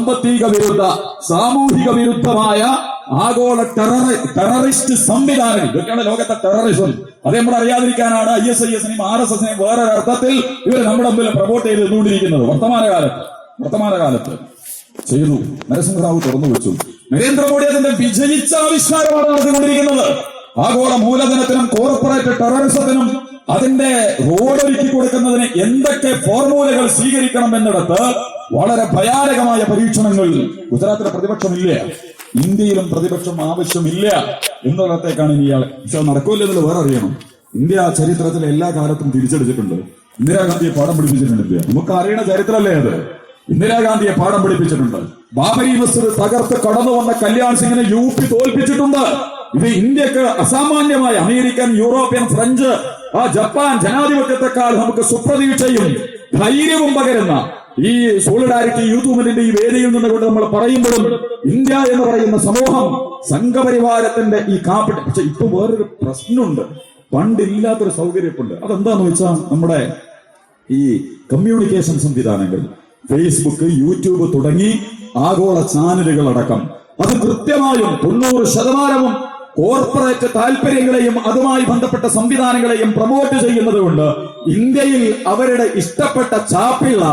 സാമ്പത്തിക വിരുദ്ധ സാമൂഹിക വിരുദ്ധമായ ആഗോള ടെറർ ടെററിസ്റ്റ് സംവിധാനം. ഇതൊക്കെയാണ് ലോകത്തെ ടെററിസം അത് നമ്മൾ അറിയാതിരിക്കാനാണ് ഐ എസ് ഐ എസിനെയും ആർ എസ് എസിനെയും വേറൊരു അർത്ഥത്തിൽ ഇവർ നമ്മുടെ മുമ്പിൽ പ്രൊമോട്ട് ചെയ്ത് നിന്നുകൊണ്ടിരിക്കുന്നത് വർത്തമാനകാലത്ത് വർത്തമാനകാലത്ത് ചെയ്തു. നരസിംഹറാവു തുറന്നു വെച്ചു. നരേന്ദ്രമോദി അതിന്റെ വിജയിച്ച ആവിഷ്കാരമാണ് നടത്തിക്കൊണ്ടിരിക്കുന്നത് ആഗോള മൂലധനത്തിനും കോർപ്പറേറ്റ് ടെററിസത്തിനും അതിന്റെ റോഡൊരുക്കി കൊടുക്കുന്നതിന് എന്തൊക്കെ ഫോർമുലകൾ സ്വീകരിക്കണം എന്നിടത്ത് വളരെ ഭയാനകമായ പരീക്ഷണങ്ങൾ. ഗുജറാത്തിലെ പ്രതിപക്ഷമില്ല. ഇന്ത്യയിലും പ്രതിപക്ഷം ആവശ്യമില്ല എന്നുള്ളത്തേക്കാണ് ഇനി ഇയാൾ. പക്ഷെ നടക്കൂല എന്നുള്ളത് വേറെ അറിയണം. ഇന്ത്യ ചരിത്രത്തിലെ എല്ലാ കാലത്തും തിരിച്ചടിച്ചിട്ടുണ്ട്. ഇന്ദിരാഗാന്ധിയെ പാഠം പഠിപ്പിച്ചിട്ടുണ്ട് ഇന്ത്യ. നമുക്ക് അറിയണ ചരിത്രമല്ലേ അത്? ഇന്ദിരാഗാന്ധിയെ പാഠം പഠിപ്പിച്ചിട്ടുണ്ട്. ബാബരി മസ്ജിദ് തകർത്ത് കടന്നു വന്ന കല്യാൺ സിംഗിനെ യു പി തോൽപ്പിച്ചിട്ടുണ്ട്. ഇത് ഇന്ത്യയ്ക്ക് അസാമാന്യമായ അമേരിക്കൻ യൂറോപ്യൻ ഫ്രഞ്ച് ആ ജപ്പാൻ ജനാധിപത്യത്തെക്കാൾ നമുക്ക് സുപ്രതീക്ഷയും ധൈര്യവും പകരുന്ന ഈ സോളിഡാരിറ്റി യൂത്ത് മൂവ്മെന്റിന്റെ ഈ വേദിയിൽ നിന്നുകൊണ്ട് നമ്മൾ പറയുമ്പോഴും ഇന്ത്യ എന്ന് പറയുന്ന സമൂഹം സംഘപരിവാരത്തിന്റെ ഈ കാപ്പിട്ട് പക്ഷെ ഇപ്പൊ വേറൊരു പ്രശ്നമുണ്ട്. പണ്ടില്ലാത്തൊരു സൗകര്യമുണ്ട്. അതെന്താന്ന് വെച്ചാൽ നമ്മുടെ ഈ കമ്മ്യൂണിക്കേഷൻ സംവിധാനങ്ങൾ ഫേസ്ബുക്ക് യൂട്യൂബ് തുടങ്ങി ആഗോള ചാനലുകൾ അടക്കം അത് കൃത്യമായും തൊണ്ണൂറ് ശതമാനവും കോർപ്പറേറ്റ് താല്പര്യങ്ങളെയും അതുമായി ബന്ധപ്പെട്ട സംവിധാനങ്ങളെയും പ്രൊമോട്ട് ചെയ്യുന്നത് കൊണ്ട് ഇന്ത്യയിൽ അവരുടെ ഇഷ്ടപ്പെട്ട ചാപ്പിള്ള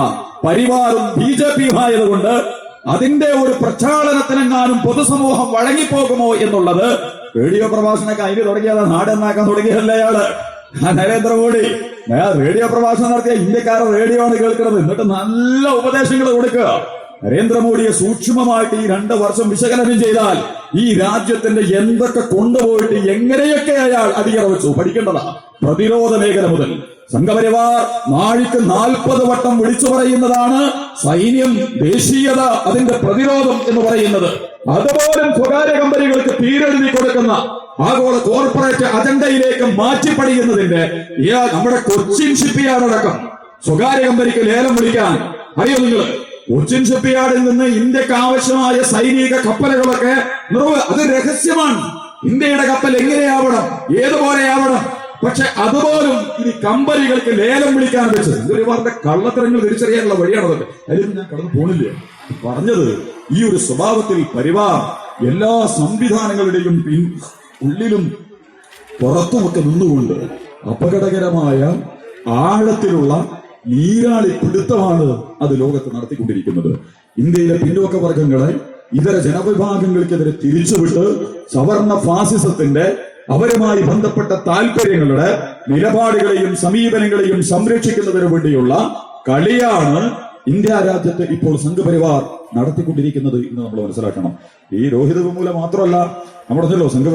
പരിവാറും ബി ജെ പിയുമായതുകൊണ്ട് അതിന്റെ ഒരു പ്രക്ഷാളനത്തിനെങ്ങാനും പൊതുസമൂഹം വഴങ്ങിപ്പോകുമോ എന്നുള്ളത് റേഡിയോ പ്രഭാഷണമൊക്കെ അതിന് തുടങ്ങിയത് നാടെന്നാക്കാൻ തുടങ്ങിയതല്ലേ അയാൾ നരേന്ദ്രമോദി റേഡിയോ പ്രഭാഷണം നടത്തിയ ഇന്ത്യക്കാരെ റേഡിയോ ആണ് കേൾക്കുന്നത്. എന്നിട്ട് നല്ല ഉപദേശങ്ങൾ കൊടുക്കുക. നരേന്ദ്രമോദിയെ സൂക്ഷ്മമായിട്ട് ഈ രണ്ട് വർഷം വിശകലനം ചെയ്താൽ ഈ രാജ്യത്തിന്റെ എന്തൊക്കെ കൊണ്ടുപോയിട്ട് എങ്ങനെയൊക്കെ അയാൾ അടിയറ വെച്ചു പ്രതിരോധ മേഖല മുതൽ. സംഘപരിവാർ നാഴിക്ക് നാൽപ്പത് വട്ടം വിളിച്ചു പറയുന്നതാണ് സൈന്യം ദേശീയത അതിന്റെ പ്രതിരോധം എന്ന് പറയുന്നത്. അതുപോലും സ്വകാര്യ കമ്പനികൾക്ക് തീരെഴുതി കൊടുക്കുന്ന ആഗോള കോർപ്പറേറ്റ് അജണ്ടയിലേക്ക് മാറ്റിപ്പടിയുന്നതിന്റെ നമ്മുടെ കൊച്ചിൻ ഷിപ്പ്യാർഡ് അടക്കം സ്വകാര്യ കമ്പനിക്ക് ലേലം വിളിക്കാൻ. അറിയോ നിങ്ങൾ? കൊച്ചിൻ ഷിപ്പ്യാർഡിൽ നിന്ന് ഇന്ത്യയ്ക്ക് ആവശ്യമായ സൈനിക കപ്പലുകളൊക്കെ നിർവ അത് രഹസ്യമാണ്. ഇന്ത്യയുടെ കപ്പൽ എങ്ങനെയാവണം? ഏതുപോലെയാവണം? പക്ഷെ അതുപോലും ഇനി കമ്പനികൾക്ക് ലേലം വിളിക്കാൻ വെച്ചത്. ഇതൊരു പറഞ്ഞ കള്ളത്തരങ്ങൾ തിരിച്ചറിയാനുള്ള വഴിയാണ് അതൊക്കെ. അതിലും ഞാൻ കടന്നു പോണില്ല. പറഞ്ഞത് ഈ ഒരു സ്വഭാവത്തിൽ പരിവാർ എല്ലാ സംവിധാനങ്ങളുടെയും പിൻ ഉള്ളിലും പുറത്തുമൊക്കെ നിന്നുകൊണ്ട് അപകടകരമായ ആഴത്തിലുള്ള നീരാളി പിടുത്തമാണ് അത് ലോകത്ത് നടത്തിക്കൊണ്ടിരിക്കുന്നത്. ഇന്ത്യയിലെ പിന്നോക്ക വർഗങ്ങളെ ഇതര ജനവിഭാഗങ്ങൾക്കെതിരെ തിരിച്ചുവിട്ട് സവർണ ഫാസിസത്തിന്റെ അവരുമായി ബന്ധപ്പെട്ട താല്പര്യങ്ങളുടെ നിലപാടുകളെയും സമീപനങ്ങളെയും സംരക്ഷിക്കുന്നതിന് വേണ്ടിയുള്ള കളിയാണ് ഇന്ത്യ രാജ്യത്ത് ഇപ്പോൾ സംഘപരിവാർ നടത്തിക്കൊണ്ടിരിക്കുന്നത് എന്ന് നമ്മൾ മനസ്സിലാക്കണം. ഈ രോഹിത വെമുല മാത്രമല്ല നമ്മുടെ പറഞ്ഞല്ലോ സംഘ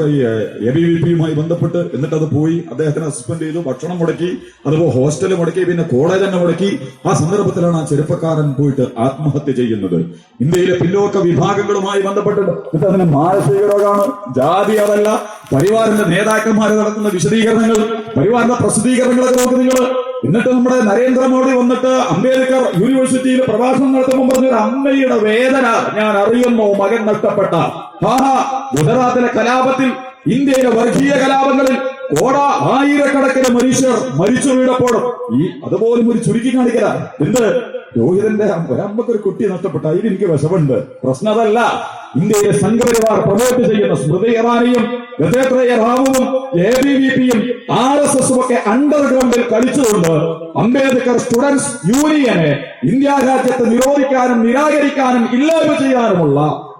എ ബി വി പിയുമായി ബന്ധപ്പെട്ട് എന്നിട്ട് അത് പോയി അദ്ദേഹത്തിനെ സസ്പെൻഡ് ചെയ്തു ഭക്ഷണം മുടക്കി അതുപോലെ ഹോസ്റ്റൽ മുടക്കി പിന്നെ കോളേജ് തന്നെ മുടക്കി. ആ സന്ദർഭത്തിലാണ് ആ ചെറുപ്പക്കാരൻ പോയിട്ട് ആത്മഹത്യ ചെയ്യുന്നത്. ഇന്ത്യയിലെ പിന്നോക്ക വിഭാഗങ്ങളുമായി ബന്ധപ്പെട്ടിട്ട് എന്നിട്ട് അതിന് മാനസിക രോഗമാണ് ജാതി അതല്ല പരിവാറിന്റെ നേതാക്കന്മാർ നടത്തുന്ന വിശദീകരണങ്ങൾ പരിവാറിന്റെ പ്രസിദ്ധീകരണങ്ങളൊക്കെ നോക്ക് നിങ്ങൾ എന്നിട്ട് നമ്മുടെ നരേന്ദ്രമോദി വന്നിട്ട് അംബേദ്കർ യൂണിവേഴ്സിറ്റിയിൽ പ്രഭാഷണം നടത്തുമ്പോൾ പറഞ്ഞ ഒരു അമ്മയുടെ വേദന ഞാൻ അറിയുന്നു മകൻ നഷ്ടപ്പെട്ട. ഗുജറാത്തിലെ കലാപത്തിൽ ഇന്ത്യയിലെ വർഗീയ കലാപങ്ങളിൽ കോട ആയിരക്കണക്കിന് മനുഷ്യർ മരിച്ചു വീണപ്പോൾ ഈ അതുപോലും ഒരു ചുരുക്കി കാണിക്കല. എന്ത്? രോഹിതന്റെ ഒരമ്മക്കൊരു കുട്ടി നഷ്ടപ്പെട്ട അതിൽ എനിക്ക് വിഷമുണ്ട് പ്രശ്നം അതല്ല. ഇന്ത്യയിലെ സംഘപരിവാർ പ്രൊമോട്ട് ചെയ്യുന്ന സ്മൃതി ഇറാനിയും ഗജേന്ദ്രയ റാവുവും എ ബി വി പിയും ആർ എസ് എസും ഒക്കെ അണ്ടർഗ്രൗണ്ടിൽ കളിച്ചുകൊണ്ട് അംബേദ്കർ സ്റ്റുഡൻസ് യൂണിയനെ ഇന്ത്യ രാജ്യത്ത് നിരോധിക്കാനും നിരാകരിക്കാനും ഇല്ലായ്മ ചെയ്യാനുമുള്ള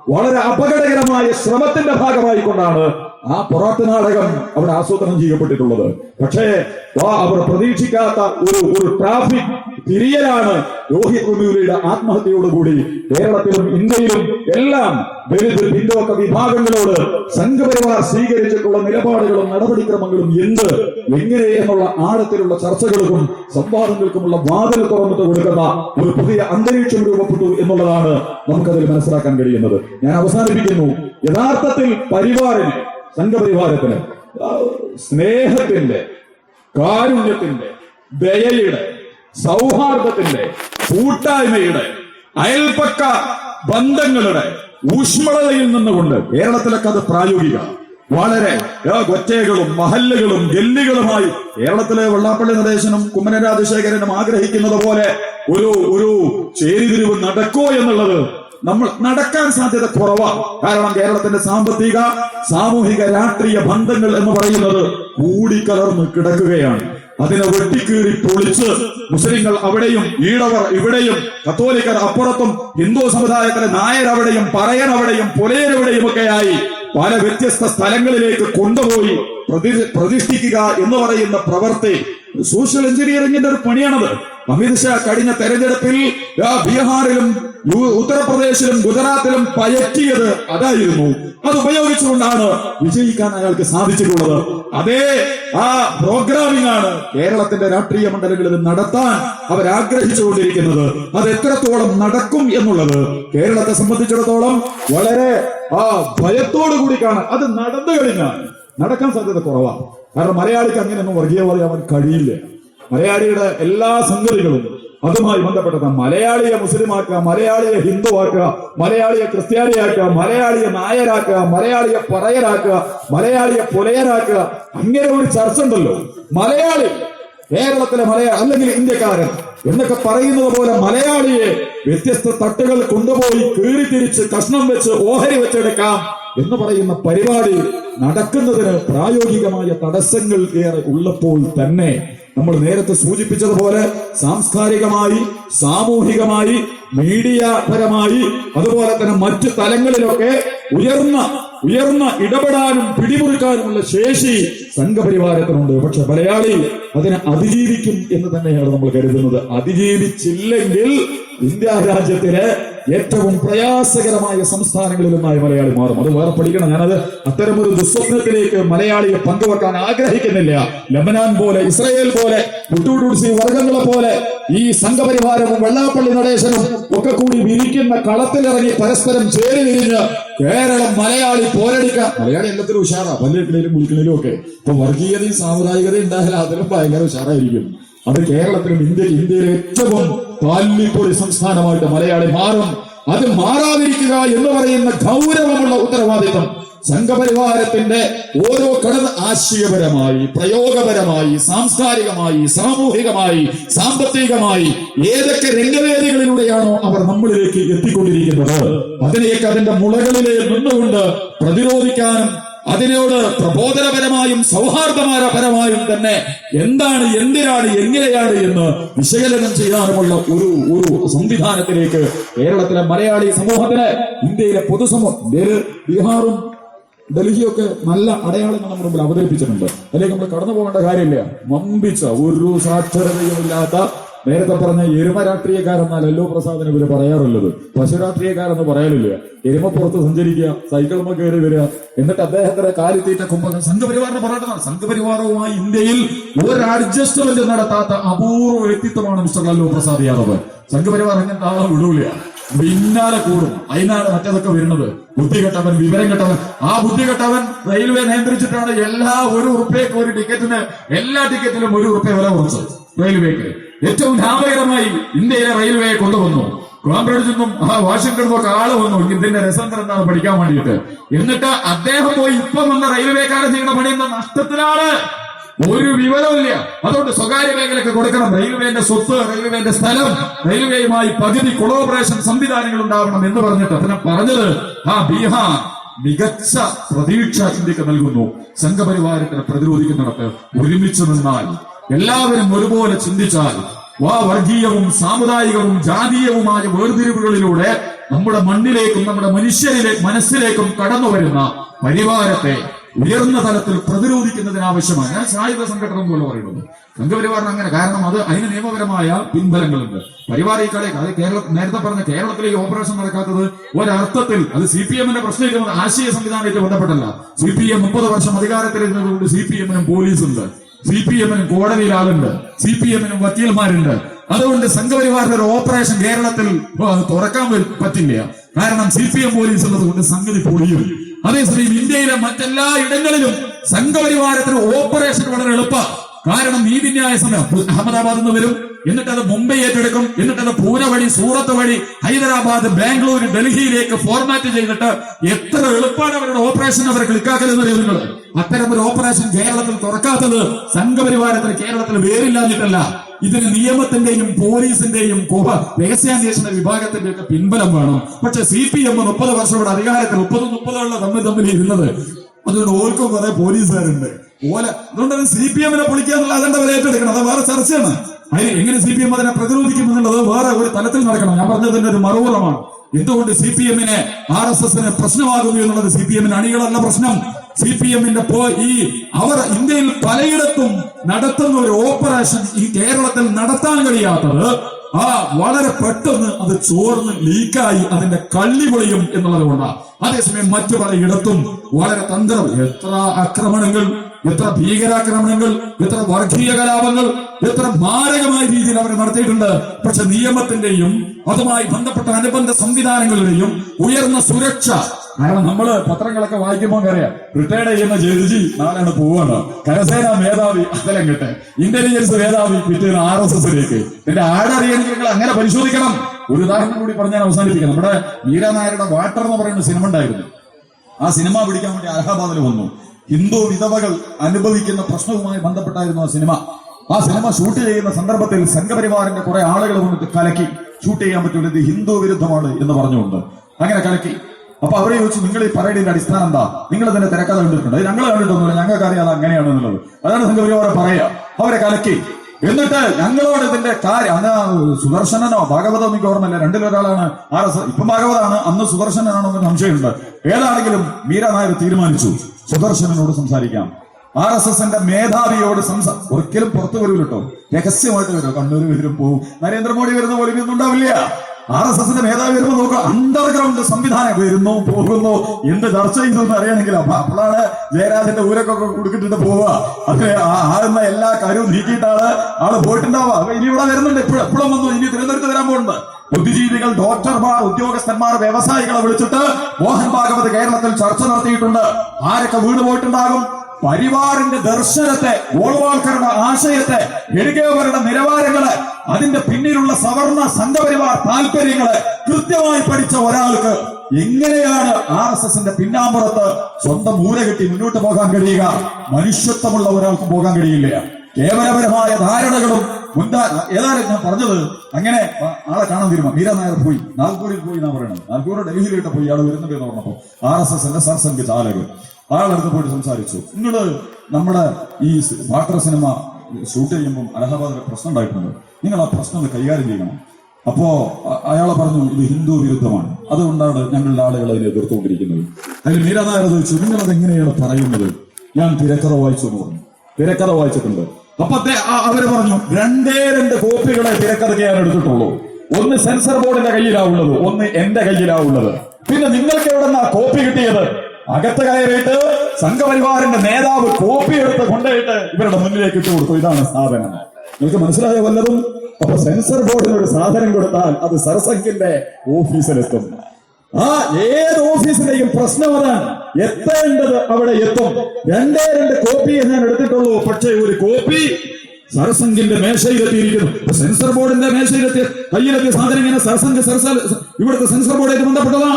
വളരെ അപകടകരമായ ശ്രമത്തിന്റെ ഭാഗമായി കൊണ്ടാണ് ആ പൊറാട്ട് നാടകം അവിടെ ആസൂത്രണം ചെയ്യപ്പെട്ടിട്ടുള്ളത്. പക്ഷേ അവർ പ്രതീക്ഷിക്കാത്ത ഒരു ഒരു ട്രാഫിക് തിരിയലാണ് രോഹിത് വെമുലയുടെ ആത്മഹത്യയോടുകൂടി കേരളത്തിലും ഇന്ത്യയിലും എല്ലാം ദളിത് പിന്നോക്ക വിഭാഗങ്ങളോട് സംഘപരിവാർ സ്വീകരിച്ചിട്ടുള്ള നിലപാടുകളും നടപടിക്രമങ്ങളും എന്ത് എങ്ങനെ എന്നുള്ള ആഴത്തിലുള്ള ചർച്ചകൾക്കും സംവാദങ്ങൾക്കുമുള്ള വാതിൽ തുറന്നിട്ട് കൊടുക്കുന്ന ഒരു പുതിയ അന്തരീക്ഷം രൂപപ്പെട്ടു എന്നുള്ളതാണ് നമുക്കതിൽ മനസ്സിലാക്കാൻ കഴിയുന്നത്. ഞാൻ അവസാനിപ്പിക്കുന്നു. യഥാർത്ഥത്തിൽ പരിവാറിന് സംഘപരിവാരത്തിന് സ്നേഹത്തിന്റെ കാരുണ്യത്തിന്റെ ദയയുടെ സൗഹാർദ്ദത്തിന്റെ കൂട്ടായ്മയുടെ അയൽപ്പക്ക ബന്ധങ്ങളുടെ ഊഷ്മളതയിൽ നിന്നുകൊണ്ട് കേരളത്തിലൊക്കെ അത് പ്രായോഗിക. വളരെ കൊറ്റകളും മഹല്ലുകളും ഗല്ലികളുമായി കേരളത്തിലെ വെള്ളാപ്പള്ളി നടേശനും കുമ്മനരാജശേഖരനും ആഗ്രഹിക്കുന്നത് പോലെ ഒരു ഒരു ചേരിതിരിവ് നടക്കോ എന്നുള്ളത് നമ്മൾ നടക്കാൻ സാധ്യത കുറവാണ് കാരണം കേരളത്തിന്റെ സാമ്പത്തിക സാമൂഹിക രാഷ്ട്രീയ ബന്ധങ്ങൾ എന്ന് പറയുന്നത് കൂടിക്കലർന്ന് കിടക്കുകയാണ്. അതിനെ വെട്ടിക്കീറി പൊളിച്ച് മുസ്ലിങ്ങൾ അവിടെയും ഈടവർ ഇവിടെയും കത്തോലിക്കർ അപ്പുറത്തും ഹിന്ദു സമുദായത്തിലെ അവിടെയും പുലയർ ഇവിടെയും ഒക്കെയായി പല വ്യത്യസ്ത സ്ഥലങ്ങളിലേക്ക് കൊണ്ടുപോയി പ്രതിഷ്ഠിക്കുക എന്ന് പറയുന്ന പ്രവർത്തി സോഷ്യൽ എഞ്ചിനീയറിംഗിന്റെ ഒരു പണിയാണത്. അമിത് ഷാ കഴിഞ്ഞ തെരഞ്ഞെടുപ്പിൽ ബീഹാറിലും ഉത്തർപ്രദേശിലും ഗുജറാത്തിലും പയറ്റിയത് അതായിരുന്നു. അത് ഉപയോഗിച്ചുകൊണ്ടാണ് വിജയിക്കാൻ അയാൾക്ക് സാധിച്ചിട്ടുള്ളത്. അതേ ആ പ്രോഗ്രാമിംഗ് ആണ് കേരളത്തിന്റെ രാഷ്ട്രീയ മണ്ഡലങ്ങളിൽ നടത്താൻ അവർ ആഗ്രഹിച്ചുകൊണ്ടിരിക്കുന്നത് അത് എത്രത്തോളം നടക്കും എന്നുള്ളത് കേരളത്തെ സംബന്ധിച്ചിടത്തോളം വളരെ ആ ഭയത്തോടു കൂടി കാണാൻ അത് നടന്നു കഴിഞ്ഞാൽ നടക്കാൻ സാധ്യത കുറവാണ് കാരണം മലയാളിക്ക് അങ്ങനെയൊന്നും വർഗീയവാദിയാവാൻ കഴിയില്ല. മലയാളിയുടെ എല്ലാ സംഗതികളും അതുമായി ബന്ധപ്പെട്ടത് മലയാളിയെ മുസ്ലിമാക്കുക മലയാളിയെ ഹിന്ദുവാക്കുക മലയാളിയെ ക്രിസ്ത്യാനിയാക്കുക മലയാളിയെ നായരാക്കുക മലയാളിയെ പറയരാക്കുക മലയാളിയെ പുലയരാക്കുക. അങ്ങനെ ഒരു ചർച്ച ഉണ്ടല്ലോ മലയാളി കേരളത്തിലെ മലയാളി അല്ലെങ്കിൽ ഇന്ത്യക്കാരൻ എന്നൊക്കെ പറയുന്നത് പോലെ മലയാളിയെ വ്യത്യസ്ത തട്ടുകൾ കൊണ്ടുപോയി കീറിത്തിരിച്ച് കഷ്ണം വെച്ച് ഓഹരി വെച്ചെടുക്കാം. എന്ന് പറയുന്ന പരിപാടി നടക്കുന്നതിന് പ്രായോഗികമായ തടസ്സങ്ങൾ ഏറെ ഉള്ളപ്പോൾ തന്നെ നമ്മൾ നേരത്തെ സൂചിപ്പിച്ചതുപോലെ സാംസ്കാരികമായി സാമൂഹികമായി മീഡിയ പരമായി അതുപോലെ തന്നെ മറ്റു തലങ്ങളിലൊക്കെ ഉയർന്ന ഉയർന്ന ഇടപെടാനും പിടിമുറുക്കാനുമുള്ള ശേഷി സംഘപരിവാരത്തിനുണ്ട്. പക്ഷെ മലയാളി അതിനെ അതിജീവിക്കും എന്ന് തന്നെയാണ് നമ്മൾ കരുതുന്നത്. അതിജീവിച്ചില്ലെങ്കിൽ ഇന്ത്യ രാജ്യത്തിലെ ഏറ്റവും പ്രയാസകരമായ സംസ്ഥാനങ്ങളിലൊന്നായി മലയാളി മാറും. അത് വേറെ പഠിക്കണം. ഞാനത് അത്തരമൊരു ദുസ്വപ്നത്തിലേക്ക് മലയാളിയെ പങ്കുവെക്കാൻ ആഗ്രഹിക്കുന്നില്ല. ലബനാൻ പോലെ ഇസ്രയേൽ പോലെ കുട്ടൂടുസി വർഗങ്ങളെ പോലെ ഈ സംഘപരിവാരവും വെള്ളാപ്പള്ളി നടേശനും ഒക്കെ കൂടി വിരിക്കുന്ന കളത്തിലിറങ്ങി പരസ്പരം ചേരി തിരിഞ്ഞ് കേരളം മലയാളി പോരടിക്കാൻ മലയാളി എല്ലാത്തിലും ഉഷാറാ. പല്ലിട്ടിലും കുളിക്കണയിലും ഒക്കെ. ഇപ്പൊ വർഗീയതയും സാമുദായികതയും ഉണ്ടായാലും അതിലും ഭയങ്കര ഉഷാറായിരിക്കും. അത് കേരളത്തിലും ഇന്ത്യയിൽ ഇന്ത്യയിലെ ഏറ്റവും പാലിപ്പൊളി സംസ്ഥാനമായിട്ട് മലയാളി മാറും. അത് മാറാതിരിക്കുക എന്ന് പറയുന്ന ഗൗരവമുള്ള ഉത്തരവാദിത്വം സംഘപരിവാരത്തിന്റെ ഓരോ കടന്ന് ആശയപരമായി പ്രയോഗപരമായി സാംസ്കാരികമായി സാമൂഹികമായി സാമ്പത്തികമായി ഏതൊക്കെ രംഗവേദികളിലൂടെയാണോ അവർ നമ്മളിലേക്ക് എത്തിക്കൊണ്ടിരിക്കുന്നത്. അതിനെയൊക്കെ അതിന്റെ മുളകളിലെ നിന്നുകൊണ്ട് പ്രതിരോധിക്കാനും അതിനോട് പ്രബോധനപരമായും സൗഹാർദ്ദപരമായും തന്നെ എന്താണ് എന്തിനാണ് എങ്ങനെയാണ് എന്ന് വിശകലനം ചെയ്യാനുമുള്ള ഒരു ഒരു സംവിധാനത്തിലേക്ക് കേരളത്തിലെ മലയാളി സമൂഹത്തിന് ഇന്ത്യയിലെ പൊതുസമൂഹം ബീഹാറും ഡൽഹിയൊക്കെ നല്ല അടയാളങ്ങൾ നമ്മുടെ മുമ്പിൽ അവതരിപ്പിച്ചിട്ടുണ്ട്. അതിലേക്ക് നമ്മൾ കടന്നു പോകേണ്ട കാര്യമില്ല. വമ്പിച്ച ഒരു സാക്ഷരതയും ഇല്ലാത്ത നേരത്തെ പറഞ്ഞ എരുമ രാഷ്ട്രീയക്കാരെന്നാൽ എല്ലോ പ്രസാദിന് ഇവർ പറയാറുള്ളത്. പശു രാഷ്ട്രീയക്കാരെന്ന് പറയാനില്ല എരുമപ്പുറത്ത് സഞ്ചരിക്കുക സൈക്കിളുമ്മ കയറി വരിക എന്നിട്ട് അദ്ദേഹത്തിന്റെ കാലിത്തീറ്റ കുമ്പം സംഘപരിവാറിന് പോരാട്ടമാണ്. സംഘപരിവാറവുമായി ഇന്ത്യയിൽ ഒരു അഡ്ജസ്റ്റ്മെന്റ് നടത്താത്ത അപൂർവ വ്യക്തിത്വമാണ് മിസ്റ്റർ ലല്ലു പ്രസാദ് യാദവ്. സംഘപരിവാർ അങ്ങനത്തെ ആളെ വിടൂല. പിന്നാലെ കൂടും. അതിനാണ് മറ്റേതൊക്കെ വരുന്നത്? ബുദ്ധി കെട്ടവൻ വിവരം കെട്ടവൻ. ആ ബുദ്ധി കെട്ടവൻ റെയിൽവേ നിയന്ത്രിച്ചിട്ടാണ് എല്ലാ ഒരു ഉറുപ്പ്യക്ക് ഒരു ടിക്കറ്റിന് എല്ലാ ടിക്കറ്റിലും ഒരു ഉറുപ്പ്യ വില കുറച്ചത് റെയിൽവേക്ക്. ഏറ്റവും ലാഭകരമായി ഇന്ത്യയിലെ റെയിൽവേയെ കൊണ്ടുവന്നു. കോൺഗ്രസ് നിന്നും ആ വാഷിംഗ്ടണിൽ നിന്നൊക്കെ ആൾ വന്നു. ഇതിന്റെ രസം എന്താണ് പഠിക്കാൻ വേണ്ടിയിട്ട്. എന്നിട്ട് അദ്ദേഹം പോയി ഇപ്പം വന്ന റെയിൽവേക്കാരൻ ചെയ്യുന്ന പണി എന്ന നഷ്ടത്തിലാണ്. ഒരു വിവരമില്ല അതുകൊണ്ട് സ്വകാര്യ മേഖലയ്ക്ക് കൊടുക്കണം. റെയിൽവേന്റെ സ്വത്ത് റെയിൽവേന്റെ സ്ഥലം റെയിൽവേയുമായി പകുതി കൊളോബറേഷൻ സംവിധാനങ്ങൾ ഉണ്ടാവണം എന്ന് പറഞ്ഞിട്ട് അതിനെ പറഞ്ഞത് ആ ബീഹാർ മികച്ച പ്രതീക്ഷ ഇന്ത്യയ്ക്ക് നൽകുന്നു. സംഘപരിവാരത്തിനെ പ്രതിരോധിക്കുന്നിടത്ത് ഒരുമിച്ച് നിന്നാൽ എല്ലാവരും ഒരുപോലെ ചിന്തിച്ചാൽ വാ വർഗീയവും സാമുദായികവും ജാതീയവുമായ വേർതിരിവുകളിലൂടെ നമ്മുടെ മണ്ണിലേക്കും നമ്മുടെ മനുഷ്യരിലെ മനസ്സിലേക്കും കടന്നു വരുന്ന പരിവാരത്തെ ഉയർന്ന തലത്തിൽ പ്രതിരോധിക്കുന്നതിനാവശ്യമാണ് ഞാൻ സായുധ സംഘടന പോലെ പറയുന്നത് സംഘപരിവാറിന് അങ്ങനെ. കാരണം അത് അതിന് നിയമപരമായ പിൻബലങ്ങളുണ്ട്. പരിവാർ ഈ കളി അത് കേരള നേരത്തെ പറഞ്ഞ കേരളത്തിലെ ഈ ഓപ്പറേഷൻ നടക്കാത്തത് ഒരർത്ഥത്തിൽ അത് സി പി എമ്മിന്റെ പ്രശ്നമായിട്ട് ആശയ സംവിധാനമായിട്ട് ബന്ധപ്പെട്ടല്ല. സി പി എം മുപ്പത് വർഷം അധികാരത്തിലിരുന്നതുകൊണ്ട് സി പി എമ്മിനും പോലീസുണ്ട്. സി പി എമ്മിനും കോടതിയിൽ ആളുണ്ട് സി പി എമ്മിനും വക്കീൽമാരുണ്ട്. അതുകൊണ്ട് സംഘപരിവാറിന്റെ ഒരു ഓപ്പറേഷൻ കേരളത്തിൽ തുറക്കാൻ പറ്റില്ല. കാരണം സി പി എം പോലീസ് ഉള്ളത് കൊണ്ട് സംഗതി പൊളിയും. അതേസമയം ഇന്ത്യയിലെ മറ്റെല്ലാ ഇടങ്ങളിലും സംഘപരിവാരത്തിന് ഓപ്പറേഷൻ വളരെ എളുപ്പ. കാരണം നീതിന്യായ സമയം അഹമ്മദാബാദിൽ നിന്ന് വരും. എന്നിട്ട് അത് മുംബൈ ഏറ്റെടുക്കും. എന്നിട്ട് അത് പൂനെ വഴി സൂറത്ത് വഴി ഹൈദരാബാദ് ബാംഗ്ലൂർ ഡൽഹിയിലേക്ക് ഫോർമാറ്റ് ചെയ്തിട്ട് എത്ര എളുപ്പമാണ് അവരുടെ ഓപ്പറേഷൻ അവർ ക്ലിക്കാക്കലെന്ന് നിങ്ങൾ? അത്തരം ഒരു ഓപ്പറേഷൻ കേരളത്തിൽ തുറക്കാത്തത് സംഘപരിവാരത്തിന് കേരളത്തിൽ വേറില്ലാഞ്ഞിട്ടല്ല ഇതിന് നിയമത്തിന്റെയും പോലീസിന്റെയും കുഹ രഹസ്യാന്വേഷണ വിഭാഗത്തിന്റെ ഒക്കെ പിൻബലം വേണം. പക്ഷെ സി പി എം മുപ്പത് വർഷം അധികാരത്തിൽ മുപ്പത് മുപ്പതുള്ള തമ്മിൽ തമ്മിൽ ഇരുന്നത്. അതുകൊണ്ട് ഓർക്കും കുറെ പോലീസുകാരുണ്ട്. ഓല അതുകൊണ്ട് സി പി എമ്മിനെ പൊളിക്കാന്നുള്ള അതെന്താ വരെ ഏറ്റെടുക്കണം. അത് വേറെ ചർച്ചയാണ്. എങ്ങനെ സി പി എം അതിനെ പ്രതിരോധിക്കും എന്നുള്ളത് വേറെ ഒരു തലത്തിൽ നടക്കണം. ഞാൻ പറഞ്ഞത് തന്നെ ഒരു മറുപുറമാണ്. എന്തുകൊണ്ട് സി പി എമ്മിനെ ആർ എസ് എസിന് പ്രശ്നമാകുന്നു എന്നുള്ളത് സി പി എമ്മിന് അണികളല്ല പ്രശ്നം. സി പി എമ്മിന്റെ പോ ഈ അവർ ഇന്ത്യയിൽ പലയിടത്തും നടത്തുന്ന ഒരു ഓപ്പറേഷൻ ഈ കേരളത്തിൽ നടത്താൻ കഴിയാത്തത് ആ വളരെ പെട്ടെന്ന് അത് ചോർന്ന് ലീക്കായി അതിന്റെ കള്ളി പൊളിയും എന്നുള്ളത് കൊണ്ടാണ്. അതേസമയം മറ്റു പലയിടത്തും വളരെ തന്ത്രം എത്ര ആക്രമണങ്ങൾ എത്ര ഭീകരാക്രമണങ്ങൾ എത്ര വർഗീയ കലാപങ്ങൾ എത്ര മാരകമായ രീതിയിൽ അവർ നടത്തിയിട്ടുണ്ട്. പക്ഷെ നിയമത്തിന്റെയും അതുമായി ബന്ധപ്പെട്ട അനുബന്ധ സംവിധാനങ്ങളുടെയും ഉയർന്ന സുരക്ഷ. കാരണം നമ്മൾ പത്രങ്ങളൊക്കെ വായിക്കുമ്പോൾ അറിയാം റിട്ടയർഡ് ചെയ്യുന്ന ജഡ്ജി നാളെയാണ് പോവാണ് കരസേന മേധാവി അതെല്ലാം കിട്ടെ ഇന്റലിജൻസ് മേധാവി പിറ്റേന്ന് ആർ എസ് എസിലേക്ക് എന്റെ ആടറിയണമെങ്കിൽ നിങ്ങൾ അങ്ങനെ പരിശോധിക്കണം. ഒരു ഉദാഹരണം കൂടി പറഞ്ഞാൽ അവസാനിപ്പിക്കാം. നമ്മുടെ മീരാനായരുടെ വാട്ടർ എന്ന് പറയുന്ന സിനിമ ഉണ്ടായിരുന്നു. ആ സിനിമ പിടിക്കാൻ വേണ്ടി അലഹാബാദിൽ വന്നു. ഹിന്ദു വിധവകൾ അനുഭവിക്കുന്ന പ്രശ്നവുമായി ബന്ധപ്പെട്ടായിരുന്നു ആ സിനിമ. ആ സിനിമ ഷൂട്ട് ചെയ്യുന്ന സന്ദർഭത്തിൽ സംഘപരിവാറിന്റെ കുറെ ആളുകൾ വന്നിട്ട് കലക്കി ഷൂട്ട് ചെയ്യാൻ പറ്റില്ല ഇത് ഹിന്ദു വിരുദ്ധമാണ് എന്ന് പറഞ്ഞുകൊണ്ട് അങ്ങനെ കലക്കി. അപ്പൊ അവരെ ചോദിച്ചു നിങ്ങൾ ഈ പരേഡിന്റെ അടിസ്ഥാനം എന്താ? നിങ്ങൾ തന്നെ തിരക്കഥ കണ്ടിട്ടുണ്ട്. അത് ഞങ്ങൾ കണ്ടിട്ടൊന്നുമില്ല ഞങ്ങൾക്ക് അറിയാം അത് അങ്ങനെയാണെന്നുള്ളത് അതാണ് സംഘപരിവാറെ പറയാ അവരെ കലക്കി. എന്നിട്ട് ഞങ്ങളോട് ഇതിന്റെ കാര്യം സുദർശനനോ ഭാഗവതോ എനിക്ക് ഓർമ്മയില്ല. രണ്ടിലൊരാളാണ് ആർ എസ്. ഇപ്പം ഭാഗവതാണ് അന്ന് സുദർശനാണോ എന്ന് സംശയമുണ്ട്. ഏതാണെങ്കിലും മീര നായർ തീരുമാനിച്ചു. സുദർശനനോട് സംസാരിക്കാം. ആർ എസ് എസിന്റെ മേധാവിയോട് സംസാ ഒരിക്കലും പുറത്തു വരൂല കേട്ടോ രഹസ്യമായിട്ട് വരും. കണ്ണൂർ വരും പോവും. നരേന്ദ്രമോദി വരുന്ന പോലെ ഇതൊന്നും ഉണ്ടാവില്ല. ആർ എസ് എസിന്റെ മേധാവി വരുമ്പോൾ നോക്കുക അണ്ടർഗ്രൗണ്ട് സംവിധാനം വരുന്നു പോകുന്നു. എന്ത് ചർച്ച ചെയ്തു എന്ന് അറിയണമെങ്കിൽ അപ്പൊ അപ്പോഴാണ് ജയരാജന്റെ ഊരൊക്കെ കൊടുക്കിട്ടിട്ട് പോവുക. അതെ ആകുന്ന എല്ലാ കാര്യവും നീക്കിയിട്ടാണ് ആൾ പോയിട്ടുണ്ടാവുക. ഇനി ഇവിടെ വരുന്നുണ്ട്. ഇപ്പോഴും എപ്പോഴും വന്നു? ഇനി തിരുവനന്തപുരത്ത് വരാൻ പോകുന്നുണ്ട്. ബുദ്ധിജീവികൾ ഡോക്ടർമാർ ഉദ്യോഗസ്ഥന്മാർ വ്യവസായികളെ വിളിച്ചിട്ട് മോഹൻ ഭാഗവത് കേരളത്തിൽ ചർച്ച നടത്തിയിട്ടുണ്ട്. ആരൊക്കെ വീട് പോയിട്ടുണ്ടാകും? പരിവാറിന്റെ ദർശനത്തെ ഗോൾവാൾക്കറുടെ ആശയത്തെ ഗരികേവരുടെ നിലവാരങ്ങൾ അതിന്റെ പിന്നിലുള്ള സവർണ സംഘപരിവാർ താല്പര്യങ്ങൾ കൃത്യമായി പഠിച്ച ഒരാൾക്ക് എങ്ങനെയാണ് ആർ എസ് എസിന്റെ പിന്നാമ്പുറത്ത് സ്വന്തം മൂല കെട്ടി മുന്നോട്ട് പോകാൻ കഴിയുക? മനുഷ്യത്വമുള്ള ഒരാൾക്ക് പോകാൻ കഴിയില്ല. കേവലപരമായ ധാരണകളും മുൻതാ ഏതായാലും ഞാൻ പറഞ്ഞത് അങ്ങനെ ആളെ കാണാൻ തീരുമാനം. മീര നായർ പോയി. നാഗ്പൂരിൽ പോയി എന്നാ പറയണത്. നാഗ്പൂർ ഡൽഹിയിലോട്ട് പോയി. ആൾ വരുന്നുണ്ട് എന്ന് പറഞ്ഞപ്പോ ആർ എസ് എസിന്റെ സർസംഘ ചാലകർ ആളെടുത്ത് പോയിട്ട് സംസാരിച്ചു. നിങ്ങൾ നമ്മുടെ ഈ വാട്ടർ സിനിമ ഷൂട്ട് ചെയ്യുമ്പോൾ അലഹബാദിലെ പ്രശ്നം ഉണ്ടായിട്ടുണ്ട്. നിങ്ങൾ ആ പ്രശ്നം ഒന്ന് കൈകാര്യം ചെയ്യണം. അപ്പോ അയാളെ പറഞ്ഞു ഇത് ഹിന്ദു വിരുദ്ധമാണ്. അതുകൊണ്ടാണ് ഞങ്ങളുടെ ആളുകൾ അതിനെ എതിർത്തുകൊണ്ടിരിക്കുന്നത്. അതിൽ മീര നായർ ചോദിച്ചു നിങ്ങൾ അത് എങ്ങനെയാണ് പറയുന്നത്? ഞാൻ തിരക്കഥ വായിച്ചു എന്ന് പറഞ്ഞു. തിരക്കഥ വായിച്ചിട്ടുണ്ട്. അപ്പൊ അവർ പറഞ്ഞു. രണ്ടേ രണ്ട് കോപ്പികളെ തിരക്കഥയ്ക്ക് ഞാൻ എടുത്തിട്ടുള്ളൂ. ഒന്ന് സെൻസർ ബോർഡിന്റെ കയ്യിലാവുള്ളത് ഒന്ന് എന്റെ കയ്യിലാവുള്ളത് പിന്നെ നിങ്ങൾക്ക് എവിടെ ആ കോപ്പി കിട്ടിയത്? അകത്ത് കയറിയിട്ട് സംഘപരിവാറിന്റെ നേതാവ് കോപ്പി എടുത്ത് കൊണ്ടുപോയിട്ട് ഇവരുടെ മുന്നിലേക്ക് ഇട്ട് കൊടുത്തു. ഇതാണ് സാധനം നിങ്ങൾക്ക് മനസ്സിലായ വല്ലതും? അപ്പൊ സെൻസർ ബോർഡിന് ഒരു സാധനം കൊടുത്താൽ അത് സർസംഖിന്റെ ഓഫീസിലെത്തും. ആ ഏത് ഓഫീസിന്റെയും പ്രശ്നം അതാണ് എത്തേണ്ടത് അവിടെ എത്തും. രണ്ടേ രണ്ട് കോപ്പിയെ ഞാൻ എടുത്തിട്ടുള്ളൂ. പക്ഷേ ഒരു കോപ്പി സർസംഗിന്റെ മേശയിലെത്തിയിരിക്കുന്നു. സെൻസർ ബോർഡിന്റെ മേശയിലെത്തിയ കയ്യിലെത്തിയ സാധനം ഇങ്ങനെ സർസംഗ് സർസ ഇവിടുത്തെ സെൻസർ ബോർഡായിട്ട് ബന്ധപ്പെട്ടതാ.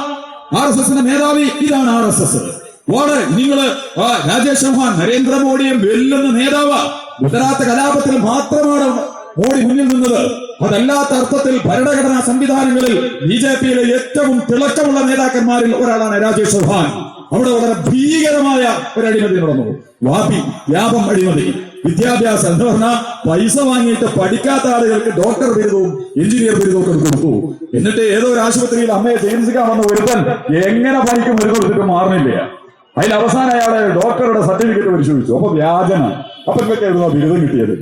ആർ എസ് എസിന്റെ മേധാവി ഇതാണ് ആർ എസ് എസ് വളരെ നിങ്ങൾ രാജേഷ് ചൗഹാൻ നരേന്ദ്രമോദിയും വെല്ലുന്ന നേതാവ്. ഗുജറാത്ത് കലാപത്തിൽ മാത്രമാണ് മോഡി മുന്നിൽ നിന്നത് അതല്ലാത്ത അർത്ഥത്തിൽ ഭരണഘടനാ സംവിധാനങ്ങളിൽ ബി ജെ പിയിലെ ഏറ്റവും തിളക്കമുള്ള നേതാക്കന്മാരിൽ ഒരാളാണ് രാജേഷ് ചൗഹാൻ. അവിടെ വളരെ ഭീകരമായ ഒരു അഴിമതി നടന്നു. വാപി വ്യാപം അഴിമതി. വിദ്യാഭ്യാസം എന്ന് പറഞ്ഞാൽ പൈസ വാങ്ങിയിട്ട് പഠിക്കാത്ത ആളുകൾക്ക് ഡോക്ടർ ബിരുദവും എഞ്ചിനീയർ ബിരുദവും ഒക്കെ കൊടുത്തു. എന്നിട്ട് ഏതോ ഒരു ആശുപത്രിയിൽ അമ്മയെ ചികിത്സിക്കാൻ വന്ന ഒരുത്തൻ എങ്ങനെ പഠിക്കും ഒരു കൊടുത്തിട്ട് മാറുന്നില്ല. അതിൽ അവസാനം അയാളെ ഡോക്ടറുടെ സർട്ടിഫിക്കറ്റ് പരിശോധിച്ചു. അപ്പൊ വ്യാജന അപ്പൊ ഇവയ്ക്കായിരുന്നു ബിരുദം കിട്ടിയത്?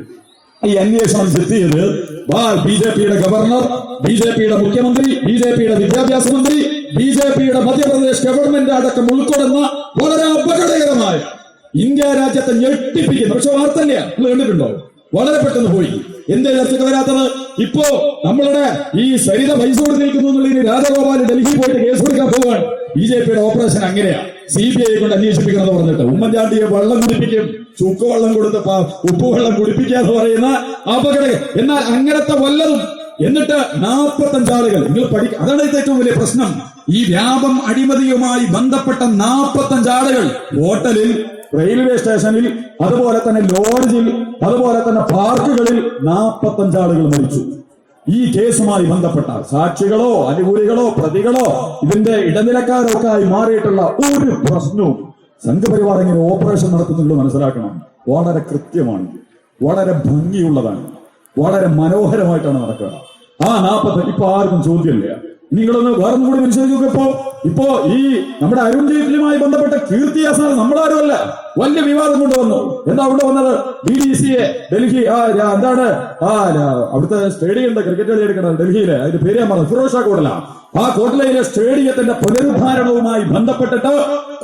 ഈ അന്വേഷണം എത്തിയത് ബി ജെ പിയുടെ ഗവർണർ ബി ജെ പിയുടെ മുഖ്യമന്ത്രി ബി ജെ പിയുടെ വിദ്യാഭ്യാസ മന്ത്രി ബി ജെ പിയുടെ മധ്യപ്രദേശ് ഗവൺമെന്റ് അടക്കം ഉൾക്കൊള്ളുന്ന വളരെ അപകടകരമായ ഇന്ത്യ രാജ്യത്തെ ഞെട്ടിപ്പിക്കുന്ന പക്ഷെ വാർത്ത തന്നെയാണ് നിങ്ങൾ കണ്ടിട്ടുണ്ടോ? വളരെ പെട്ടെന്ന് പോയി. എന്തേ ചർച്ചയ്ക്ക് വരാത്തത്? ഇപ്പോ നമ്മളുടെ ഈ സരിത പൈസ കൊടുത്തിരിക്കുന്നു രാജഗോപാൽ ഡൽഹി പോയിട്ട് കേസ് കൊടുക്കാൻ പോവാണ് ബി ജെ പിയുടെ ഓപ്പറേഷൻ അങ്ങനെയാണ് സി ബി ഐ കൊണ്ട് അന്വേഷിപ്പിക്കണം എന്ന് പറഞ്ഞിട്ട് ഉമ്മൻചാണ്ടിയെ വെള്ളം കുടിപ്പിക്കും ചുക്ക് വെള്ളം കൊടുത്ത് ഉപ്പുവെള്ളം കുടിപ്പിക്കുക എന്ന് പറയുന്ന അപകട. എന്നാൽ അങ്ങനത്തെ വല്ലതും എന്നിട്ട് നാൽപ്പത്തഞ്ച് ആളുകൾ നിങ്ങൾ പഠിക്കുക അതാണ് ഇതിന്റെ ഏറ്റവും വലിയ പ്രശ്നം. ഈ വ്യാപം അഴിമതിയുമായി ബന്ധപ്പെട്ട നാൽപ്പത്തഞ്ച് ആളുകൾ ഹോട്ടലിൽ റെയിൽവേ സ്റ്റേഷനിൽ അതുപോലെ തന്നെ ലോഡ്ജിൽ അതുപോലെ തന്നെ പാർക്കുകളിൽ നാൽപ്പത്തഞ്ച് ആളുകൾ മരിച്ചു. ഈ കേസുമായി ബന്ധപ്പെട്ട സാക്ഷികളോ അനുകൂലികളോ പ്രതികളോ ഇതിന്റെ ഇടനിലക്കാരോ ഒക്കെ ആയി മാറിയിട്ടുള്ള ഒരു പ്രശ്നവും സംഘപരിവാർ ഇങ്ങനെ ഓപ്പറേഷൻ നടത്തുന്നുള്ളൂ മനസ്സിലാക്കണം. വളരെ കൃത്യമാണ്. വളരെ ഭംഗിയുള്ളതാണ്. വളരെ മനോഹരമായിട്ടാണ് നടക്കുക. ആ നാപ്പത്തെ ഇപ്പൊ ആർക്കും ചോദ്യമില്ല. നിങ്ങളൊന്ന് വേറെ കൂടി പരിശോധിക്കുക ഇപ്പോ ഈ നമ്മുടെ അരുൺ ജെയ്റ്റ്ലിയുമായി ബന്ധപ്പെട്ട കീർത്തി ആസാൻ നമ്മളാരും നമ്മളാരുമല്ല. വലിയ വിവാദം കൊണ്ടുവന്നു. എന്താ അവിടെ വന്നത്? B D C A Delhi ആ എന്താണ്? ആ അവിടുത്തെ സ്റ്റേഡിയം ക്രിക്കറ്റ് കളി എടുക്കുന്നത് ഡൽഹിയിലെ അതിന്റെ പേര് ഞാൻ പറഞ്ഞു ഫിറോഷ കോട്ടല ആ കോട്ടലയിലെ സ്റ്റേഡിയത്തിന്റെ പുനരുദ്ധാരണവുമായി ബന്ധപ്പെട്ടിട്ട്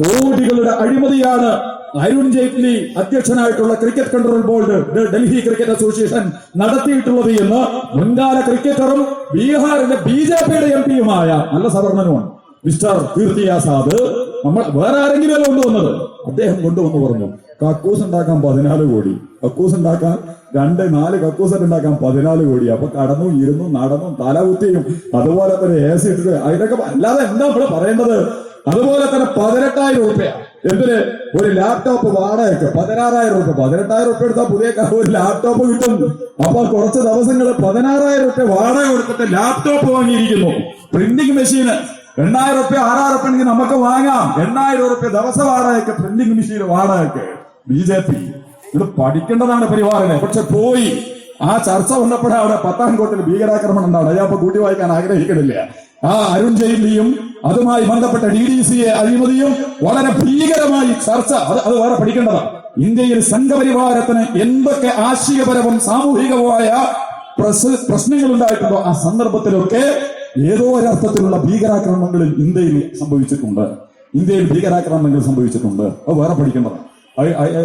കോടികളുടെ അഴിമതിയാണ് Arun Jaitley അധ്യക്ഷനായിട്ടുള്ള cricket control board Delhi cricket association നടത്തിയിട്ടുള്ളത് എന്ന് മുൻകാല ക്രിക്കറ്ററും ബീഹാറിന്റെ ബി ജെ പിയുടെ എം പിയുമായ നല്ല സവർണനുമാണ് മിസ്റ്റർ കീർത്തി ആസാദ് നമ്മൾ വേറെ ആരെങ്കിലും അല്ല കൊണ്ടുവന്നത്? അദ്ദേഹം കൊണ്ടുവന്ന് പറഞ്ഞു കക്കൂസ് ഉണ്ടാക്കാൻ പതിനാല് കോടി. കക്കൂസ് ഉണ്ടാക്കാൻ രണ്ട് നാല് കക്കൂസ് ഉണ്ടാക്കാൻ പതിനാല് കോടി. അപ്പൊ കടന്നു ഇരുന്നു നടന്നു തല കുത്തിയും അതുപോലെ തന്നെ എ സി ഇട്ടിട്ട് അതിനൊക്കെ അല്ലാതെ എന്താ ഇവിടെ പറയേണ്ടത്? അതുപോലെ തന്നെ പതിനെട്ടായിരം രൂപ എന്തിന്? ഒരു ലാപ്ടോപ്പ് വാടകയ്ക്ക് പതിനാറായിരം രൂപ പതിനെട്ടായിരം രൂപ എടുത്താൽ പുതിയ ഒരു ലാപ്ടോപ്പ് കിട്ടും. അപ്പൊ കുറച്ച് ദിവസങ്ങൾ പതിനാറായിരം രൂപ വാടക കൊടുത്തിട്ട് ലാപ്ടോപ്പ് വാങ്ങിയിരിക്കുന്നു. പ്രിന്റിംഗ് മെഷീന് എണ്ണായിരം റുപ്യ ആറായിരം റുപ്യ നമുക്ക് വാങ്ങാം. എണ്ണായിരം റുപ്യ ദിവസ വാടകയ്ക്ക് പ്രിന്റിംഗ് മെഷീൻ വാടകയ്ക്ക്. ബി ജെ പി ഇത് പഠിക്കേണ്ടതാണ് പരിവാറിനെ. പക്ഷെ പോയി. ആ ചർച്ച വന്നപ്പോഴാണ് അവിടെ പത്താൻകോട്ടിൽ ഭീകരാക്രമണം ഉണ്ടാവുന്നത് അപ്പൊ കൂട്ടി വായിക്കാൻ ആഗ്രഹിക്കുന്നില്ല. ആ അരുൺ ജെയ്റ്റ്ലിയും അതുമായി ബന്ധപ്പെട്ട ഡി ഡി സിയെ അഴിമതിയും വളരെ ഭീകരമായി ചർച്ച അത് അത് വേറെ പഠിക്കേണ്ടതാണ്. ഇന്ത്യയിൽ സംഘപരിവാരത്തിന് എന്തൊക്കെ ആശയപരവും സാമൂഹികവുമായ പ്രശ്നങ്ങൾ ഉണ്ടായിട്ടുണ്ടോ ആ സന്ദർഭത്തിലൊക്കെ ഏതോ ഒരർത്ഥത്തിലുള്ള ഭീകരാക്രമണങ്ങളിൽ ഇന്ത്യയിൽ സംഭവിച്ചിട്ടുണ്ട്. ഇന്ത്യയിൽ ഭീകരാക്രമണങ്ങൾ സംഭവിച്ചിട്ടുണ്ട്. അത് വേറെ പഠിക്കേണ്ടതാണ്.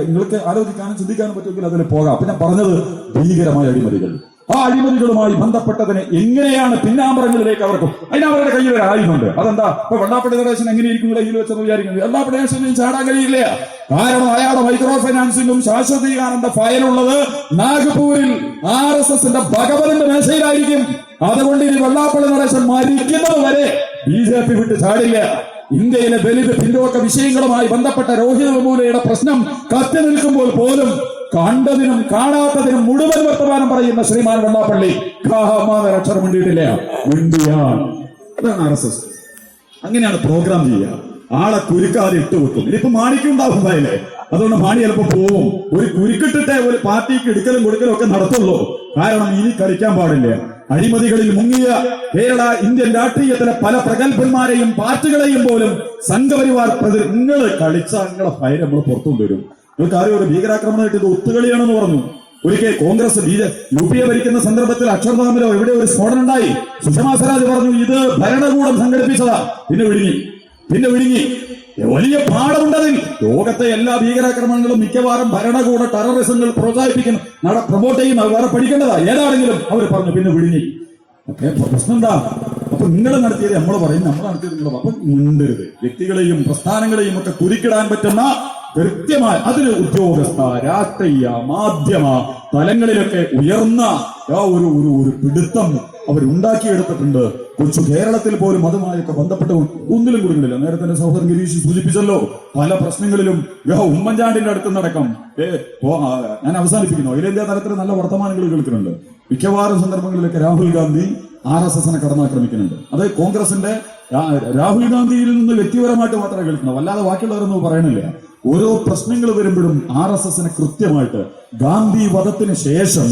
നിങ്ങൾക്ക് ആലോചിക്കാനും ചിന്തിക്കാനും പറ്റുമെങ്കിൽ അതിൽ പോകാം. പിന്നെ പറഞ്ഞത് ഭീകരമായ അഴിമതികൾ. ആ അഴിമതികളുമായി ബന്ധപ്പെട്ടതിന് എങ്ങനെയാണ് പിന്നാമ്പറങ്ങളിലേക്ക് അവർക്ക് അതിന് അവരുടെ കയ്യിൽ ഒരു ആയുധമുണ്ട്. അതെന്താ? ഇപ്പൊ വെള്ളാപ്പള്ളി നടേശൻ എങ്ങനെയിരിക്കും കയ്യിൽ വെച്ചെന്ന് വിചാരിക്കുന്നത് വെള്ളാപ്പള്ളി നടേശനും ചാടാൻ കഴിയില്ല. കാരണം അയാളുടെ മൈക്രോ ഫൈനാൻസിംഗും ശാശ്വതീകാനന്ദ ഫയലുള്ളത് നാഗ്പൂരിൽ ആർ എസ് എസിന്റെ ഭഗവതിന്റെ മേശയിലായിരിക്കും. അതുകൊണ്ട് ഇനി വെള്ളാപ്പള്ളി നടേശൻ മരിക്കുന്നത് വരെ ബി ജെ പി വിട്ട് ചാടില്ല. ഇന്ത്യയിലെ ദലിത് പിന്തുണക്ക വിഷയങ്ങളുമായി ബന്ധപ്പെട്ട രോഹിത് വെമുലയുടെ പ്രശ്നം കത്തി നിൽക്കുമ്പോൾ പോലും കണ്ടതിനും കാണാത്തതിനും മുഴുവൻ വർത്തമാനം പറയുന്ന ശ്രീമാൻ വെള്ളാപ്പള്ളി അക്ഷരം മിണ്ടിയിട്ടില്ല. അങ്ങനെയാണ് പ്രോഗ്രാം ചെയ്യുക. ആളെ കുരുക്കാതെ ഇട്ട് വെക്കും. ഇനിയിപ്പോ മാണിക്ക് ഉണ്ടാവും എന്തായാലേ. അതുകൊണ്ട് മാണി ചിലപ്പോ പോവും. ഒരു കുരുക്കിട്ടിട്ടേ ഒരു പാർട്ടിക്ക് എടുക്കലും കൊടുക്കലും ഒക്കെ നടത്തുള്ളൂ. കാരണം ഇനി കളിക്കാൻ പാടില്ല. അഴിമതികളിൽ മുങ്ങിയ കേരള ഇന്ത്യൻ രാഷ്ട്രീയത്തിലെ പല പ്രഗത്ഭന്മാരെയും പാർട്ടികളെയും പോലും സംഘപരിവാർ നിങ്ങൾ കളിച്ച നിങ്ങളെ ഫയൽ നമ്മൾ പുറത്തുകൊണ്ടുവരും. നിങ്ങൾക്ക് ആരും ഒരു ഭീകരാക്രമണമായിട്ട് ഇത് ഒത്തുകളിയാണെന്ന് പറഞ്ഞു. ഒരിക്കൽ Congress B U P A ഭരിക്കുന്ന സന്ദർഭത്തിൽ അക്ഷർധാമിലോ എവിടെ ഒരു സ്ഫോടനം ഉണ്ടായി? സുഷമാ സ്വരാജ് പറഞ്ഞു ഇത് ഭരണകൂടം സംഘടിപ്പിച്ചതാ. പിന്നെ വിഴുങ്ങി. പിന്നെ വിഴുങ്ങി. വലിയ പാഠമുണ്ടതിൽ. ലോകത്തെ എല്ലാ ഭീകരാക്രമണങ്ങളും മിക്കവാറും ഭരണകൂട ടെററിസങ്ങൾ പ്രോത്സാഹിപ്പിക്കുന്നു. നട പ്രൊമോട്ട് ചെയ്യുന്ന വേറെ പഠിക്കേണ്ടതാ. ഏതാണെങ്കിലും അവർ പറഞ്ഞു പിന്നെ വിഴുങ്ങി. ഓക്കെ പ്രശ്നം എന്താ? അപ്പൊ നിങ്ങൾ നടത്തിയത് നമ്മൾ പറയും നമ്മൾ നടത്തിയത് നിങ്ങൾ അപ്പൊ മിണ്ടരുത്. വ്യക്തികളെയും പ്രസ്ഥാനങ്ങളെയും ഒക്കെ കുരുക്കിടാൻ പറ്റുന്ന കൃത്യമായി അതിന് ഉദ്യോഗസ്ഥ രാഷ്ട്രീയ മാധ്യമ തലങ്ങളിലൊക്കെ ഉയർന്ന ആ ഒരു ഒരു ഒരു പിടുത്തം അവരുണ്ടാക്കിയെടുത്തിട്ടുണ്ട് കൊച്ചു കേരളത്തിൽ പോലും അതുമായൊക്കെ ബന്ധപ്പെട്ട് ഒന്നിലും കുടുങ്ങില്ല നേരത്തെ എന്റെ സഹോദരൻ ഗിരീഷ് സൂചിപ്പിച്ചല്ലോ. പല പ്രശ്നങ്ങളിലും ഉമ്മൻചാണ്ടിന്റെ അടുത്ത് നടക്കം ഞാൻ അവസാനിപ്പിക്കുന്നു. അഖിലേന്ത്യാ തലത്തിൽ നല്ല വർത്തമാനങ്ങൾ കേൾക്കുന്നുണ്ട്. മിക്കവാറും സന്ദർഭങ്ങളിലൊക്കെ രാഹുൽ ഗാന്ധി ആർ എസ് എസിനെ കടന്നാക്രമിക്കുന്നുണ്ട് അത് കോൺഗ്രസിന്റെ രാഹുൽ ഗാന്ധിയിൽ നിന്ന് വ്യക്തിപരമായിട്ട് മാത്രമേ കേൾക്കുന്നത് അല്ലാതെ ബാക്കിയുള്ളവരൊന്നും പറയണില്ല. ഓരോ പ്രശ്നങ്ങൾ വരുമ്പോഴും ആർ എസ് എസിനെ കൃത്യമായിട്ട് ഗാന്ധി വധത്തിന് ശേഷം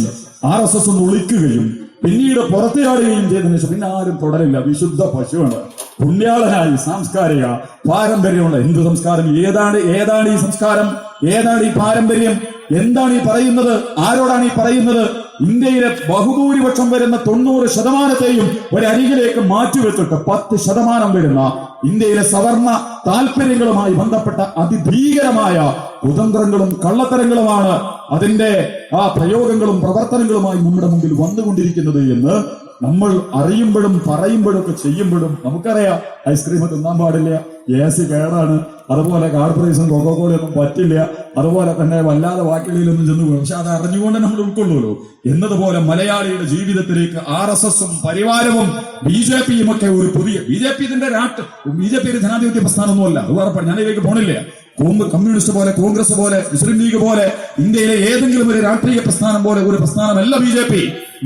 ആർ എസ് എസ് ഒളിക്കുകയും പിന്നീട് പുറത്തിയാടുകയും ചെയ്തതിനു ശേഷം പിന്നെ ആരും തുടരില്ല. വിശുദ്ധ പശുവാണ്. പുണ്യാളനായി സാംസ്കാരിക പാരമ്പര്യമുള്ള ഹിന്ദു സംസ്കാരം ഏതാണ്? ഏതാണ് ഈ സംസ്കാരം? ഏതാണ് ഈ പാരമ്പര്യം? എന്താണ് ഈ പറയുന്നത്? ആരോടാണ് ഈ പറയുന്നത്? ഇന്ത്യയിലെ ബഹുഭൂരിപക്ഷം വരുന്ന തൊണ്ണൂറ് ശതമാനത്തെയും ഒരരികിലേക്ക് മാറ്റിവെച്ചിട്ട് പത്ത് ശതമാനം വരുന്ന ഇന്ത്യയിലെ സവർണ താല്പര്യങ്ങളുമായി ബന്ധപ്പെട്ട അതിഭീകരമായ കുതന്ത്രങ്ങളും കള്ളത്തരങ്ങളുമാണ് അതിന്റെ ആ പ്രയോഗങ്ങളും പ്രവർത്തനങ്ങളുമായി നമ്മുടെ മുമ്പിൽ വന്നുകൊണ്ടിരിക്കുന്നത് എന്ന് നമ്മൾ അറിയുമ്പോഴും പറയുമ്പോഴും ഒക്കെ ചെയ്യുമ്പോഴും നമുക്കറിയാം ഐസ്ക്രീം തിന്നാൻ പാടില്ല എ സി കേടാണ് അതുപോലെ കാർഡ് പ്രൈസും കൊക്കോക്കോളയൊന്നും പറ്റില്ല അതുപോലെ തന്നെ വല്ലാതെ വാക്കിളിയിലൊന്നും ചെന്ന് പോകും പക്ഷെ അത് അറിഞ്ഞുകൊണ്ട് നമ്മൾ ഉൾക്കൊള്ളുമല്ലോ. എന്നതുപോലെ മലയാളിയുടെ ജീവിതത്തിലേക്ക് ആർ എസ് എസും പരിവാരവും ബി ജെ പിയും ഒക്കെ ഒരു പുതിയ ബി ജെ പി ഇതിന്റെ രാട്ട് ബി ജെ പി ഒരു ജനാധിപത്യ പ്രസ്ഥാനമൊന്നുമല്ല. അത് ഉറപ്പാണ്. ഞാനിതിലേക്ക് പോണില്ല. കമ്മ്യൂണിസ്റ്റ് പോലെ കോൺഗ്രസ് പോലെ മുസ്ലിം ലീഗ് പോലെ ഇന്ത്യയിലെ ഏതെങ്കിലും ഒരു രാഷ്ട്രീയ പ്രസ്ഥാനം പോലെ ഒരു പ്രസ്ഥാനമല്ല B J P.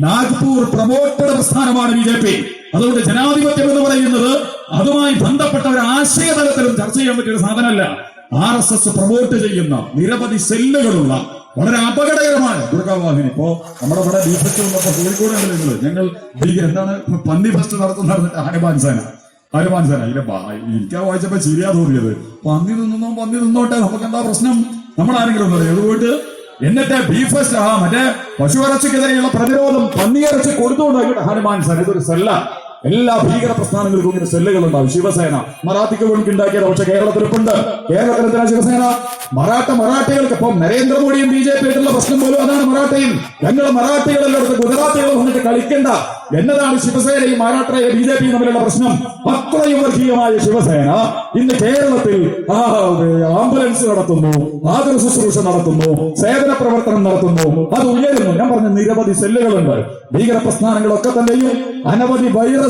Nagpur promoted പ്രസ്ഥാനമാണ് ബി ജെ പി. അതുകൊണ്ട് ജനാധിപത്യം എന്ന് പറയുന്നത് അതുമായി ബന്ധപ്പെട്ട ഒരു ആശയതലത്തിലും ചർച്ച ചെയ്യാൻ പറ്റിയ ഒരു സാധനമല്ല. ആർ എസ് എസ് പ്രൊമോട്ട് ചെയ്യുന്ന നിരവധി സെല്ലുകളുള്ള വളരെ അപകടകരമായ ദുർഗാവാഹിനി. ഇപ്പോ നമ്മുടെ ഇവിടെ ഫെസ്റ്റ് വന്നപ്പോ കോഴിക്കോട് ഞങ്ങൾ എന്താണ്? പന്നി ഫസ്റ്റ് നടത്തുന്ന ഹനുമാൻ സേന ഹനുമാൻ മനസ്സിലായില്ല എനിക്ക് ആ വായിച്ചപ്പോ ശരിയാ തോന്നിയത്. പന്നി നിന്നോ പന്നി നിന്നോട്ടെ നമുക്ക് എന്താ പ്രശ്നം? നമ്മൾ ആരെങ്കിലും ഒന്നും പോയിട്ട് എന്നിട്ട് ബീഫ് മറ്റേ ആ മറ്റേ പ്രതിരോധം പ്രതിരോധം പന്നിയിറച്ചി കൊടുത്തുകൊണ്ടാക്കിയിട്ട് ഹനുമാൻ സാർ ഇതൊരു സെല്ല. എല്ലാ ഭീകര പ്രസ്ഥാനങ്ങൾക്കും ഇങ്ങനെ സെല്ലുകൾ ഉണ്ടാവും ശിവസേന. മറാത്തിക്ക് വേണ്ടി ഉണ്ടാക്കിയത് പക്ഷെ കേരളത്തിലുണ്ട് കേരളത്തിൽ ശിവസേന. മറാഠ മറാഠികൾക്ക് ഇപ്പം നരേന്ദ്രമോദിയും ബി ജെ പി ആയിട്ടുള്ള പ്രശ്നം പോലും അതാണ് മറാഠയും ഞങ്ങൾ മറാഠികളെല്ലായിടത്ത് ഗുജറാത്തികൾ വന്നിട്ട് കളിക്കണ്ട. എന്നതാണ് ശിവസേനയും മറാഠയും ബി ജെ പിയും തമ്മിലുള്ള പ്രശ്നം. അത്രയും വർഗീയമായ ശിവസേന ഇന്ന് കേരളത്തിൽ ആംബുലൻസ് നടത്തുന്നു ആതുര ശുശ്രൂഷ നടത്തുന്നു സേവന പ്രവർത്തനം നടത്തുന്നു. അത് ഉയരുന്നു. ഞാൻ പറഞ്ഞ നിരവധി സെല്ലുകളുണ്ട്. ഭീകര പ്രസ്ഥാനങ്ങളൊക്കെ തന്നെയും അനവധി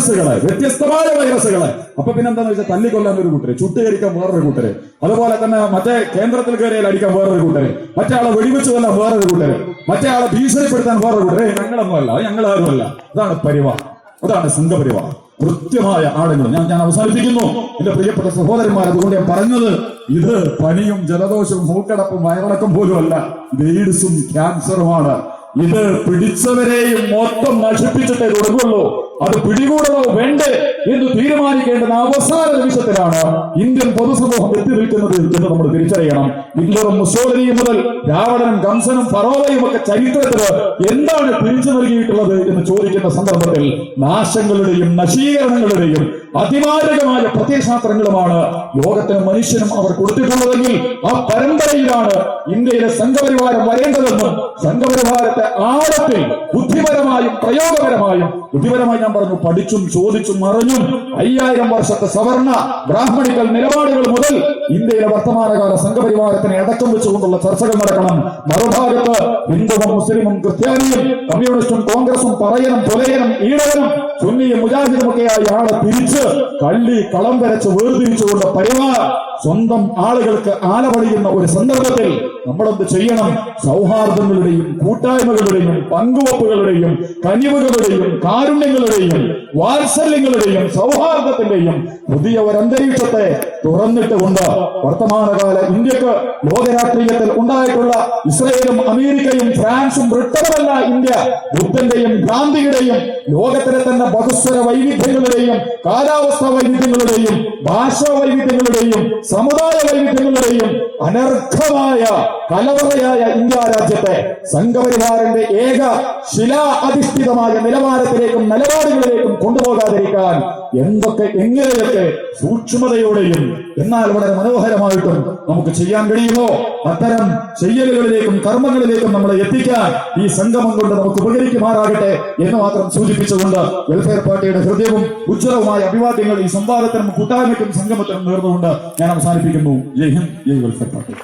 വൈറസുകളെ വ്യത്യസ്തമായ വൈറസുകളെ. അപ്പൊ പിന്നെന്താന്ന് വെച്ചാൽ തല്ലിക്കൊല്ലാൻ ഒരു കൂട്ടര് ചുട്ടുകരിക്കാൻ വേറൊരു കൂട്ടര്. അതുപോലെ തന്നെ മറ്റേ കേന്ദ്രത്തിൽ കയറിയാൽ അടിക്കാൻ വേറൊരു കൂട്ടര്. മറ്റേ ആളെ വെടിവെച്ച് കൊല്ലാൻ വേറൊരു കൂട്ടര്. മറ്റേ ആളെ ഭീഷണിപ്പെടുത്താൻ വേറൊരു കൂട്ടര്. ഞങ്ങളൊന്നും അല്ല അത് ഞങ്ങൾ ആരുമല്ല. അതാണ് പരിവാർ അതാണ് സംഘപരിവാർ കൃത്യമായ ആളുകൾ ഞാൻ ഞാൻ അവസാനിപ്പിക്കുന്നു. എന്റെ പ്രിയപ്പെട്ട സഹോദരന്മാർ അതുകൊണ്ട് ഞാൻ പറഞ്ഞത് ഇത് പനിയും ജലദോഷവും മൂക്കടപ്പും വയറിളക്കം പോലും അല്ല എയ്ഡ്സും ക്യാൻസറുമാണ്. ഇത് പിടിച്ചവരെയും മൊത്തം നശിപ്പിച്ചിട്ടേ തുടങ്ങുള്ളൂ അത് പിടികൂടണോ? വേണ്ടേ എന്ന് തീരുമാനിക്കേണ്ടുന്ന അവസാന നിമിഷത്തിലാണ് ഇന്ത്യൻ പൊതുസമൂഹം എത്തി നിൽക്കുന്നത് എന്ന് നമ്മൾ തിരിച്ചറിയണം. ഹിറ്റ്ലറും മുസോലിനിയും മുതൽ രാവണനും കംസനും ഫറോവയും ഒക്കെ ചരിത്രത്തിന് എന്താണ് തിരിച്ചു നൽകിയിട്ടുള്ളത് എന്ന് ചോദിക്കുന്ന സന്ദർഭത്തിൽ നാശങ്ങളുടെയും നശീകരണങ്ങളുടെയും അതിമാരകമായ പ്രത്യശാസ്ത്രങ്ങളുമാണ് ലോകത്തിനും മനുഷ്യനും അവർ കൊടുത്തിട്ടുള്ളതെങ്കിൽ ആ പരമ്പരയിലാണ് ഇന്ത്യയിലെ സംഘപരിവാരം വരേണ്ടതെന്നും സംഘപരിവാരത്തെ ആഴത്തിൽ ബുദ്ധിപരമായും പ്രയോഗപരമായും ബുദ്ധിപരമായി ഞാൻ പറഞ്ഞു പഠിച്ചും ചോദിച്ചും അറിഞ്ഞും അയ്യായിരം വർഷത്തെ സവർണ ബ്രാഹ്മണികൾ നിലപാടുകൾ മുതൽ ഇന്ത്യയിലെ വർത്തമാനകാല സംഘപരിവാരത്തിന് അടക്കം വെച്ചുകൊണ്ടുള്ള ചർച്ചകൾ നടക്കണം. മറുഭാഗത്ത് ഹിന്ദുവും മുസ്ലിമും ക്രിസ്ത്യാനിയും കമ്മ്യൂണിസ്റ്റും കോൺഗ്രസും പറയണം പുലയനും ഈഴവനും സുന്നിയും മുജാഹിദും ഒക്കെയായി ആളെ തിരിച്ച് കള്ളി കളം വരച്ച് വേർതിരിച്ചുകൊണ്ട് പരിവാർ സ്വന്തം ആളുകൾക്ക് ആലപടിയുന്ന ഒരു സന്ദർഭത്തിൽ നമ്മളെന്ത് ചെയ്യണം? സൗഹാർദ്ദങ്ങളുടെയും കൂട്ടായ്മകളുടെയും പങ്കുവപ്പുകളുടെയും കനിവുകളുടെയും കാരുണ്യങ്ങളുടെയും വാത്സല്യങ്ങളുടെയും സൗഹാർദ്ദത്തിന്റെയും പുതിയ ഒരു അന്തരീക്ഷത്തെ തുറന്നിട്ടുകൊണ്ട് വർത്തമാനകാല ഇന്ത്യയ്ക്ക് ലോകരാഷ്ട്രീയത്തിൽ ഉണ്ടായിട്ടുള്ള ഇസ്രയേലും അമേരിക്കയും ഫ്രാൻസും ബ്രിട്ടനുമല്ല ഇന്ത്യ. ബുദ്ധന്റെയും ഗാന്ധിയുടെയും ലോകത്തിലെ തന്നെ ബഹുസ്വര വൈവിധ്യങ്ങളുടെയും കാലാവസ്ഥാ വൈവിധ്യങ്ങളുടെയും ഭാഷാ വൈവിധ്യങ്ങളുടെയും സമുദായ വൈവിധ്യങ്ങളുടെയും അനർഘമായ കലവറയായ ഇന്ത്യ രാജ്യത്തെ സംഘപരിവാറിന്റെ ഏക ശിലാ അധിഷ്ഠിതമായ നിലവാരത്തിലേക്കും നിലപാടുകളിലേക്കും കൊണ്ടുപോകാതിരിക്കാൻ എന്തൊക്കെ എങ്ങനെയൊക്കെ സൂക്ഷ്മതയോടെയും എന്നാൽ വളരെ മനോഹരമായിട്ടും നമുക്ക് ചെയ്യാൻ കഴിയുമോ? അത്തരം ചെയ്യലുകളിലേക്കും കർമ്മങ്ങളിലേക്കും നമ്മളെ എത്തിക്കാൻ ഈ സംഗമം കൊണ്ട് നമുക്ക് ഉപകരിക്കുമാറാകട്ടെ എന്ന് മാത്രം സൂചിപ്പിച്ചുകൊണ്ട് വെൽഫെയർ പാർട്ടിയുടെ ഹൃദയവും ഉജ്ജ്വലവുമായ അഭിവാദ്യങ്ങൾ ഈ സംവാദത്തിനും കൂട്ടായ്മയ്ക്കും സംഗമത്തിനും നേർന്നുകൊണ്ട് ഞാൻ അവസാനിപ്പിക്കുന്നു. ജയ് ഹിന്ദ് ജയ് വെൽഫെയർ പാർട്ടി